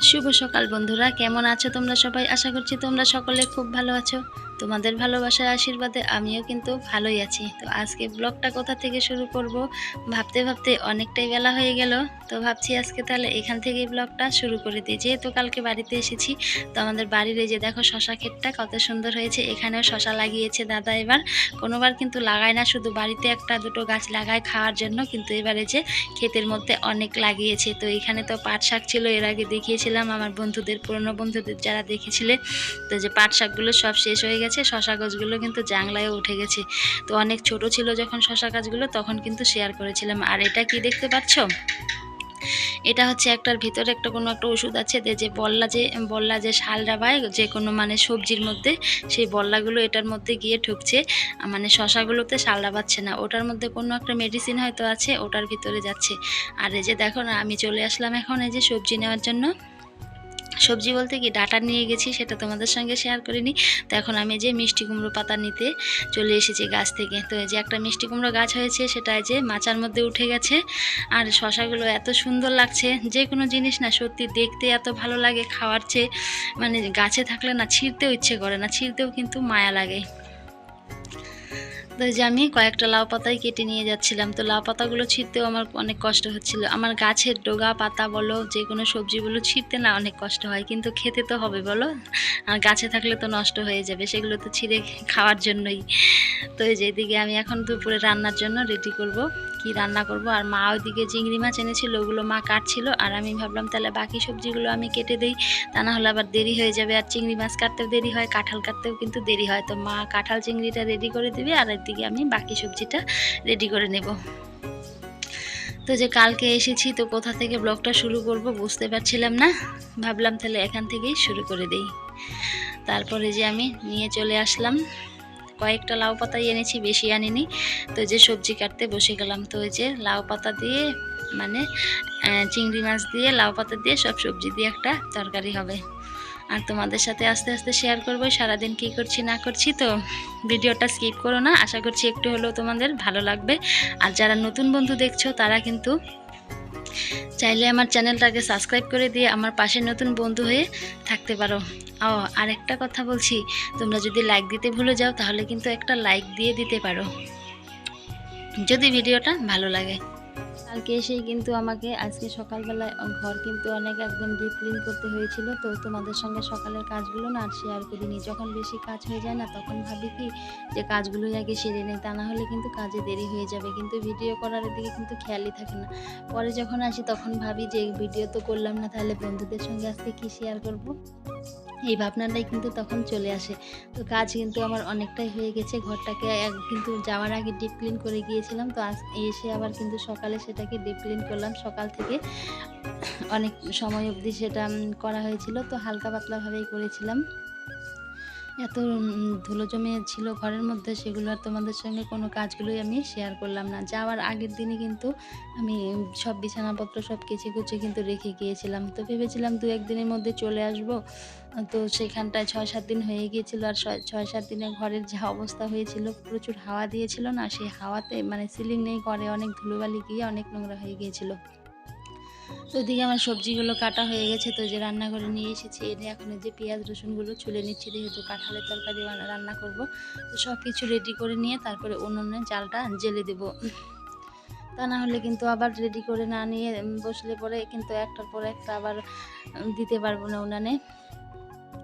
শুভ সকাল বন্ধুরা কেমন আছো তোমরা সবাই? আশা করছি তোমরা সকলে খুব ভালো আছো। তোমাদের ভালোবাসার আশীর্বাদে আমিও কিন্তু ভালোই আছি। তো আজকে ব্লগটা কোথা থেকে শুরু করব? ভাবতে ভাবতে অনেকটাই বেলা হয়ে গেল। তো ভাবছি আজকে তাহলে এখান থেকেই ব্লগটা শুরু করে দিই। যেহেতু কালকে বাড়িতে এসেছি, তো আমাদের বাড়ির এই যে দেখো শশা ক্ষেতটা কত সুন্দর হয়েছে। এখানেও শশা লাগিয়েছে দাদা এবার। কোনোবার কিন্তু লাগায় না, শুধু বাড়িতে একটা দুটো গাছ লাগায় খাওয়ার জন্য, কিন্তু এবারে যে ক্ষেতের মধ্যে অনেক লাগিয়েছে। তো এখানে তো পাট শাক ছিল, এর আগে দেখিয়েছিলাম আমার বন্ধুদের, পুরনো বন্ধুদের যারা দেখেছিলে। তো যে পাট শাকগুলো সব শেষ হয়ে গেছে। শশা গাছগুলো কিন্তু জাংলায় উঠে গেছে। তো অনেক ছোট ছিল যখন শশা গাছগুলো, তখন কিন্তু শেয়ার করেছিলাম। আর এটা কি দেখতে পাচ্ছ? এটা হচ্ছে একটার ভিতরে একটা কোনো একটা ওষুধ আছে, যে যে বল্লা যে বল্লা যে শালরা পায় যে কোনো মানে সবজির মধ্যে, সেই বল্লাগুলো এটার মধ্যে গিয়ে ঢুকছে। মানে শশাগুলোতে শালরা পাচ্ছে না। ওটার মধ্যে কোনো একটা মেডিসিন হয়তো আছে, ওটার ভিতরে যাচ্ছে। আর এই যে দেখো না, আমি চলে আসলাম এখন এই যে সবজি নেওয়ার জন্য। সবজি বলতে কি, ডাটা নিয়ে গেছি, সেটা তোমাদের সঙ্গে শেয়ার করিনি। তো এখন আমি যে মিষ্টি কুমড়ো পাতা নিতে চলে এসেছি গাছ থেকে। তো এই যে একটা মিষ্টি কুমড়ো গাছ হয়েছে, সেটা যে মাচার মধ্যে উঠে গেছে। আর শশাগুলো এত সুন্দর লাগছে, যে কোনো জিনিস না সত্যি দেখতে এত ভালো লাগে, খাওয়ার চেয়ে। মানে গাছে থাকলে না ছিঁড়তেও ইচ্ছে করে না, ছিঁড়তেও কিন্তু মায়া লাগে। তো যে আমি কয়েকটা লাউ পাতাই কেটে নিয়ে যাচ্ছিলাম। তো লাউ পাতাগুলো ছিঁড়তেও আমার অনেক কষ্ট হচ্ছিল। আমার গাছের ডোগা পাতা বলো, যে কোনো সবজিগুলো ছিঁড়তে না অনেক কষ্ট হয়, কিন্তু খেতে তো হবে বলো। আর গাছে থাকলে তো নষ্ট হয়ে যাবে, সেগুলো তো ছিঁড়ে খাওয়ার জন্যই। তো যেদিকে আমি এখন দুপুরে রান্নার জন্য রেডি করব। কি রান্না করব? আর মা ওইদিকে চিংড়ি মাছ এনেছিল, ওগুলো মা কাটছিল। আর আমি ভাবলাম, তাহলে বাকি সবজিগুলো আমি কেটে দিই। তা না হলে আবার দেরি হয়ে যাবে। আর চিংড়ি মাছ কাটতেও দেরি হয়, কাঁঠাল কাটতেও কিন্তু দেরি হয়। তো মা কাঁঠাল চিংড়িটা রেডি করে দিবে, আর এদিকে আমি বাকি সবজিটা রেডি করে নেব। তো যে কালকে এসেছি, তো কোথা থেকে ব্লগটা শুরু করব বুঝতে পারছিলাম না। ভাবলাম, তাহলে এখান থেকেই শুরু করে দেই। তারপরে যে আমি নিয়ে চলে আসলাম। কয়েকটা লাউ পাতাই এনেছি, বেশি আনিনি। তো যে সবজি কাটতে বসে গেলাম, তো ওই যে লাউ পাতা দিয়ে মানে চিংড়ি মাছ দিয়ে, লাউ পাতা দিয়ে সব সবজি দিয়ে একটা তরকারি হবে। আর তোমাদের সাথে আস্তে আস্তে শেয়ার করব, সারাদিন কী করছি, না করছি, তো ভিডিওটা স্কিপ করো না। আশা করছি একটু হলেও তোমাদের ভালো লাগবে। আর যারা নতুন বন্ধু দেখছ, তারা কিন্তু চাইলে আমার চ্যানেলটাকে সাবস্ক্রাইব করে দিয়ে আমার পাশে নতুন বন্ধু হয়ে থাকতে পারো। ও, আরেকটা কথা বলছি, তোমরা যদি লাইক দিতে ভুলে যাও, তাহলে কিন্তু একটা লাইক দিয়ে দিতে পারো। যদি ভিডিওটা ভালো লাগে। কালকে এসেই কিন্তু আমাকে, আজকে সকালবেলায় ঘর কিন্তু অনেক একদম ডিপ ক্লিন করতে হয়েছিল। তো তোমাদের সঙ্গে সকালের কাজগুলো না আর শেয়ার করিনি। যখন বেশি কাজ হয়ে যায় না, তখন ভাবি কি যে কাজগুলোই আগে সেরে নেই, তা না হলে কিন্তু কাজে দেরি হয়ে যাবে। কিন্তু ভিডিও করার দিকে কিন্তু খেয়ালই থাকে না। পরে যখন আসি তখন ভাবি যে ভিডিও তো করলাম না, তাহলে বন্ধুদের সঙ্গে আজকে কি শেয়ার করব? এই ভাবনাটাই কিন্তু তখন চলে আসে। তো কাজ কিন্তু আমার অনেকটাই হয়ে গেছে। ঘরটাকে কিন্তু যাওয়ার আগে ডিপ ক্লিন করে গিয়েছিলাম। তো আজ এসে আবার কিন্তু সকালে সেটাকে ডিপ ক্লিন করলাম। সকাল থেকে অনেক সময় অবধি সেটা করা হয়েছিল। তো হালকা পাতলাভাবেই করেছিলাম। এত ধুলো জমে ছিল ঘরের মধ্যে, সেগুলো আর তোমাদের সঙ্গে কোনো কাজগুলোই আমি শেয়ার করলাম না। যাওয়ার আগের দিনই কিন্তু আমি সব বিছানাপত্র সব কেচে কুচে কিন্তু রেখে গিয়েছিলাম। তো ভেবেছিলাম দু একদিনের মধ্যে চলে আসব। তো সেখানটায় ছয় সাত দিন হয়ে গিয়েছিল আর ছয় সাত দিনে ঘরের যা অবস্থা হয়েছিল, প্রচুর হাওয়া দিয়েছিল না? সেই হাওয়াতে মানে সিলিং নেই, ঘরে অনেক ধুলোবালি গিয়ে অনেক নোংরা হয়ে গিয়েছিল। তো এদিকে আমার সবজিগুলো কাটা হয়ে গেছে, তো যে রান্না করে নিয়ে এসেছি। এনে এখন যে পেঁয়াজ রসুনগুলো ছুলে নিচ্ছি, যেহেতু কাঁঠালের তরকারি রান্না- রান্না করব। তো সব কিছু রেডি করে নিয়ে তারপরে উনুনে জালটা জেলে দেব। তা না হলে কিন্তু আবার রেডি করে না নিয়ে বসলে পরে কিন্তু একটার পর একটা আবার দিতে পারব না উনানে।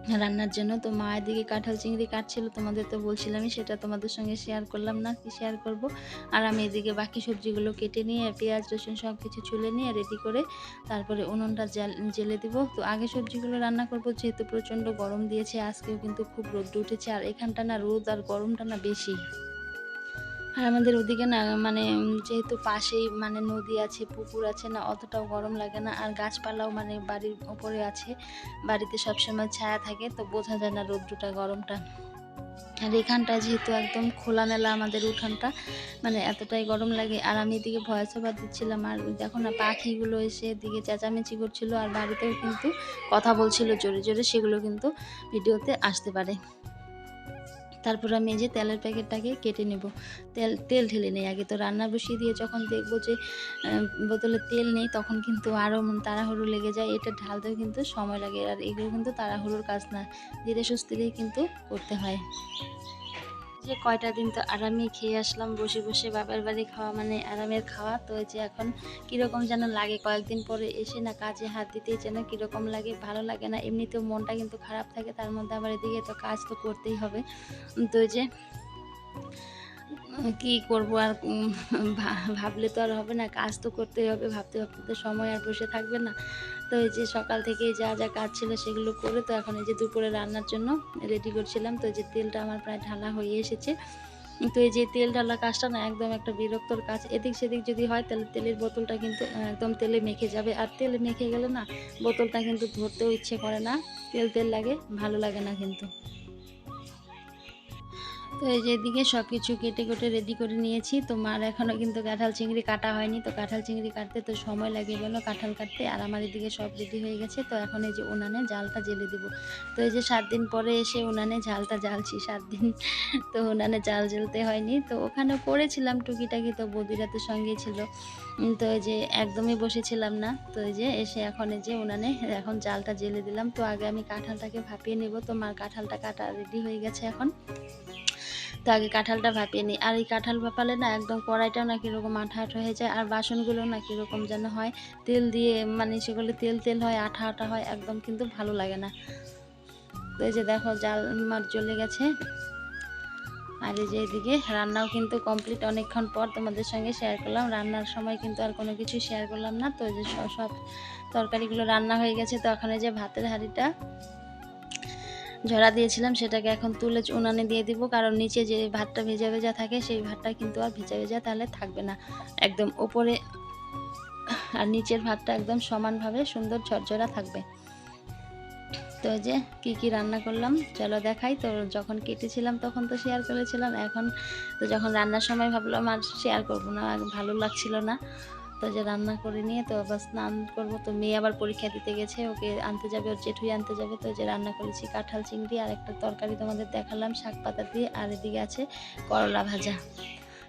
রান্নার জন্য। তো মা এদিকে কাঁঠাল চিংড়ি কাটছিল, তোমাদের তো বলছিলামই, সেটা তোমাদের সঙ্গে শেয়ার করলাম না, কি শেয়ার করব? আর আমি এদিকে বাকি সবজিগুলো কেটে নিয়ে, পেঁয়াজ, রসুন সব কিছু ছুলে নিয়ে রেডি করে তারপরে উনুনটা জাল- দিব। তো আগে সবজিগুলো রান্না করব, যেহেতু প্রচণ্ড গরম দিয়েছে, আজকেও কিন্তু খুব রোদ উঠেছে, আর এখানটা না রোদ আর গরমটা না বেশি। আর আমাদের ওদিকে না মানে যেহেতু পাশেই মানে নদী আছে, পুকুর আছে না, অতটাও গরম লাগে না। আর গাছপালাও মানে বাড়ির ওপরে আছে। বাড়িতে সবসময় ছায়া থাকে, তো বোঝা যায় না রৌদ্রটা, গরমটা। আর এখানটা যেহেতু একদম খোলা খোলামেলা আমাদের উঠানটা মানে এতটাই গরম লাগে। আর আমি এদিকে ভয়েস ওভার দিচ্ছিলাম, আর দেখো না, পাখিগুলো এসে এদিকে চেঁচামেচি করছিল, আর বাড়িতেও কিন্তু কথা বলছিল জোরে জোরে, সেগুলো কিন্তু ভিডিওতে আসতে পারে। তারপর আমি এই যে তেলের প্যাকেটটাকে কেটে নেব। তেল তেল ঢেলে নেই। আগে তো রান্না বসিয়ে দিয়ে যখন দেখব যে বোতলে তেল নেই, তখন কিন্তু আরও তাড়াহুড়ো লেগে যায়। এটা ঢালতেও কিন্তু সময় লাগে। আর এগুলো কিন্তু তাড়াহুড়োর কাজ না। ধীরে সুস্থিরেই কিন্তু করতে হয়। যে কয়টা দিন তো আরামে খেয়ে আসলাম, বসে বসে বাপের বাড়ি খাওয়া মানে আরামের খাওয়া। তো যে এখন কীরকম যেন লাগে, কয়েকদিন পরে এসে না কাজে হাত দিতেই যেন কীরকম লাগে, ভালো লাগে না। এমনিতেও মনটা কিন্তু খারাপ থাকে, তার মধ্যে আবার এদিকে তো কাজ তো করতেই হবে। তো যে কি করব আর ভাবলে তো আর হবে না, কাজ তো করতেই হবে, ভাবতে ভাবতে তো সময় আর বসে থাকবে না। তো এই যে সকাল থেকে যা যা কাজ ছিল সেগুলো করে তো এখন এই যে দুপুরে রান্নার জন্য রেডি করছিলাম। তো যে তেলটা আমার প্রায় ঢালা হয়ে এসেছে। তো এই যে তেল ঢালা কাজটা না একদম একটা বিরক্তর কাজ। এদিক সেদিক যদি হয় তাহলে তেলের বোতলটা কিন্তু একদম তেলে মেখে যাবে। আর তেলে মেখে গেলে না বোতলটা কিন্তু ধরতেও ইচ্ছে করে না। তেল তেল লাগে, ভালো লাগে না কিন্তু। তো এই যে এদিকে সব কিছু কেটে কেটে রেডি করে নিয়েছি। তো মার এখনও কিন্তু কাঁঠাল চিংড়ি কাটা হয়নি। তো কাঁঠাল চিংড়ি কাটতে তো সময় লাগে বলো, কাঁঠাল কাটতে। আর আমার এদিকে সব রেডি হয়ে গেছে। তো এখন এই যে উনানে জালটা জেলে দিব। তো এই যে সাত দিন পরে এসে উনানে ঝালটা জ্বালছি। সাত দিন তো উনানে জাল জ্বলতে হয়নি। তো ওখানে করেছিলাম টুকিটাকি, তো বৌদিরা তো সঙ্গেই ছিল। তো এই যে একদমই বসেছিলাম না। তো এই যে এসে এখন এই যে উনানে এখন জালটা জেলে দিলাম। তো আগে আমি কাঁঠালটাকে ভাপিয়ে নেব। তো মার কাঁঠালটা কাটা রেডি হয়ে গেছে এখন। তো আগে কাঁঠালটা ভাপিয়ে নিই। আর এই কাঁঠাল ভাপালে না একদম কড়াইটাও না কীরকম আঠা আঠা হয়ে যায়, আর বাসনগুলো না কীরকম যেন হয়, তেল দিয়ে মানে সেগুলো তেল তেল হয়, আঠা আঠা হয়, একদম কিন্তু ভালো লাগে না। তো এই যে দেখো জাল মার চলে গেছে। আর এই যে এদিকে রান্নাও কিন্তু কমপ্লিট অনেকক্ষণ পর তোমাদের সঙ্গে শেয়ার করলাম। রান্নার সময় কিন্তু আর কোনো কিছু শেয়ার করলাম না। তো যে সব তরকারিগুলো রান্না হয়ে গেছে। তো এখন এই যে ভাতের হাঁড়িটা ঝরা দিয়েছিলাম, সেটাকে এখন তুলে উনানে দিয়ে দিব। কারণ নিচে যে ভাতটা ভেজা ভেজা থাকে, সেই ভাতটা কিন্তু আর ভেজা ভেজা তাহলে থাকবে না। একদম ওপরে আর নিচের ভাতটা একদম সমানভাবে সুন্দর ঝরঝরা থাকবে। তো যে কি কি রান্না করলাম, চলো দেখাই। তো যখন কেটেছিলাম তখন তো শেয়ার করেছিলাম, এখন তো যখন রান্নার সময় ভাবলাম আর শেয়ার করব না, ভালো লাগছিল না। তো যে রান্না করে নিয়ে তো আবার স্নান করব, তো মেয়ে আবার পরীক্ষা দিতে গেছে, ওকে আনতে যাবে, ওর জেঠুই আনতে যাবে, তো যে রান্না করেছি কাঁঠাল চিংড়ি আর একটা তরকারি তোমাদের দেখালাম, শাক পাতা দিয়ে, আর এদিকে আছে করলা ভাজা।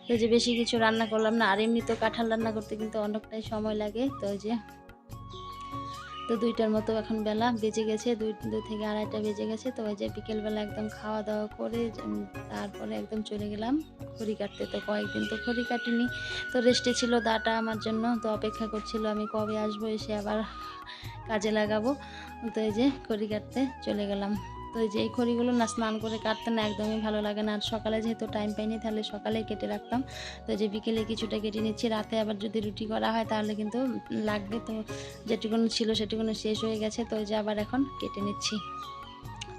তো যে বেশি কিছু রান্না করলাম না, আর এমনি তো কাঁঠাল রান্না করতে কিন্তু অনেকটাই সময় লাগে, তো যে তো দুইটার মতো এখন বেলা বেজে গেছে, দুই দু থেকে আড়াইটা বেজে গেছে। তো ওই যে বিকেলবেলা একদম খাওয়া দাওয়া করে তারপরে একদম চলে গেলাম খড়ি কাটতে। তো কয়েকদিন তো খড়ি কাটিনি। তো রেস্টে ছিল দাটা আমার জন্য। তো অপেক্ষা করছিল আমি কবে আসব, এসে আবার কাজে লাগাবো। তো এই যে খড়ি কাটতে চলে গেলাম। তো যে এই খড়িগুলো না স্নান করে কাটতে না একদমই ভালো লাগে না। আর সকালে যেহেতু টাইম পাইনি, তাহলে সকালে কেটে রাখতাম। তো যে বিকেলে কিছুটা কেটে নিচ্ছি, রাতে আবার যদি রুটি করা হয় তাহলে কিন্তু লাগবে। তো যেটুকুনো ছিল সেটুকুনো শেষ হয়ে গেছে। তো যে আবার এখন কেটে নিচ্ছি।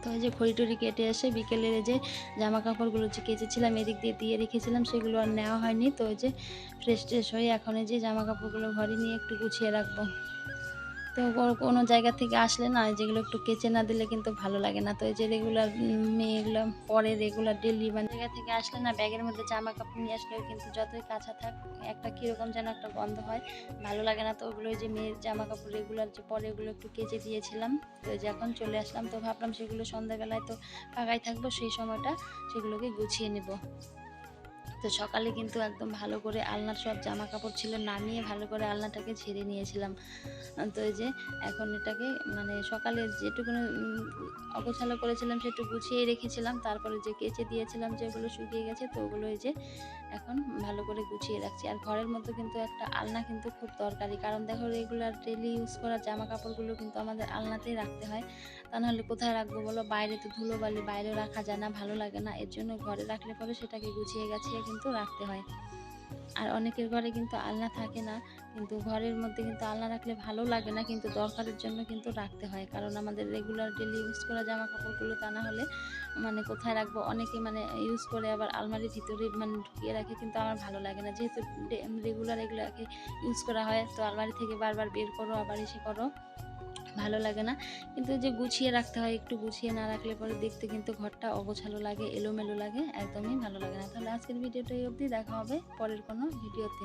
তো যে খড়ি টড়ি কেটে এসে বিকেলের যে জামা কাপড়গুলো যে কেচেছিলাম, এদিক দিয়ে দিয়ে রেখেছিলাম, সেগুলো আর নেওয়া হয়নি। তো ওই যে ফ্রেশ ট্রেশ হয়ে এখন এই যে জামা কাপড়গুলো ঘরে নিয়ে একটু গুছিয়ে রাখব। তো কোনো- জায়গা থেকে আসলে না, যেগুলো একটু কেচে না দিলে কিন্তু ভালো লাগে না। তো এই যে রেগুলার মেয়েগুলো পরে রেগুলার ডেলি মানে জায়গা থেকে আসলে না, ব্যাগের মধ্যে জামা কাপড় নিয়ে আসলেও কিন্তু যতই কাঁচা থাক, একটা কীরকম যেন একটা গন্ধ হয়, ভালো লাগে না। তো ওগুলো যে মেয়ের জামা কাপড় রেগুলার যে পরে ওগুলো একটু কেচে দিয়েছিলাম, তো এই যে এখন চলে আসলাম। তো ভাবলাম সেগুলো সন্ধ্যাবেলায় তো ফাঁকাই থাকব, সেই সময়টা সেগুলোকে গুছিয়ে নেব। তো সকালে কিন্তু একদম ভালো করে আলনার সব জামা কাপড় ছিল, নামিয়ে ভালো করে আলনাটাকে ছেড়ে নিয়েছিলাম। তো এই যে এখন এটাকে মানে সকালে যেটুকু অগোছালো করেছিলাম সেটু গুছিয়ে রেখেছিলাম। তারপরে যে কেচে দিয়েছিলাম যেগুলো শুকিয়ে গেছে, তো ওগুলো এই যে এখন ভালো করে গুছিয়ে রাখছি। আর ঘরের মধ্যে কিন্তু একটা আলনা কিন্তু খুব দরকারি। কারণ দেখো রেগুলার ডেলি ইউজ করা জামা কাপড়গুলো কিন্তু আমাদের আলনাতেই রাখতে হয়। তা নাহলে কোথায় রাখব বলো? বাইরে তো ধুলো বালি বাইরে রাখা যায় না, ভালো লাগে না। এর জন্য ঘরে রাখলে পরে সেটাকে গুছিয়ে গাছিয়ে কিন্তু রাখতে হয়। আর অনেকের ঘরে কিন্তু আলনা থাকে না, কিন্তু ঘরের মধ্যে কিন্তু আলনা রাখলে ভালো লাগে না, কিন্তু দরকারের জন্য কিন্তু রাখতে হয়। কারণ আমাদের রেগুলার ডেলি ইউজ করা জামা কাপড়গুলো তা না হলে মানে কোথায় রাখব? অনেকে মানে ইউজ করে আবার আলমারির ভিতরে মানে ঢুকিয়ে রাখে, কিন্তু আমার ভালো লাগে না। যেহেতু রেগুলার এগুলোকে ইউজ করা হয়, তো আলমারি থেকে বারবার বের করো, আবার এসে করো। ভালো লাগে না। কিন্তু যে গুছিয়ে রাখতে হয়, একটু গুছিয়ে না রাখলে পরে দেখতে কিন্তু ঘরটা অগোছালো লাগে, এলোমেলো লাগে, একদমই ভালো লাগে না। তাহলে আজকের ভিডিওটা এই অবধি, দেখা হবে পরের কোনো ভিডিওতে।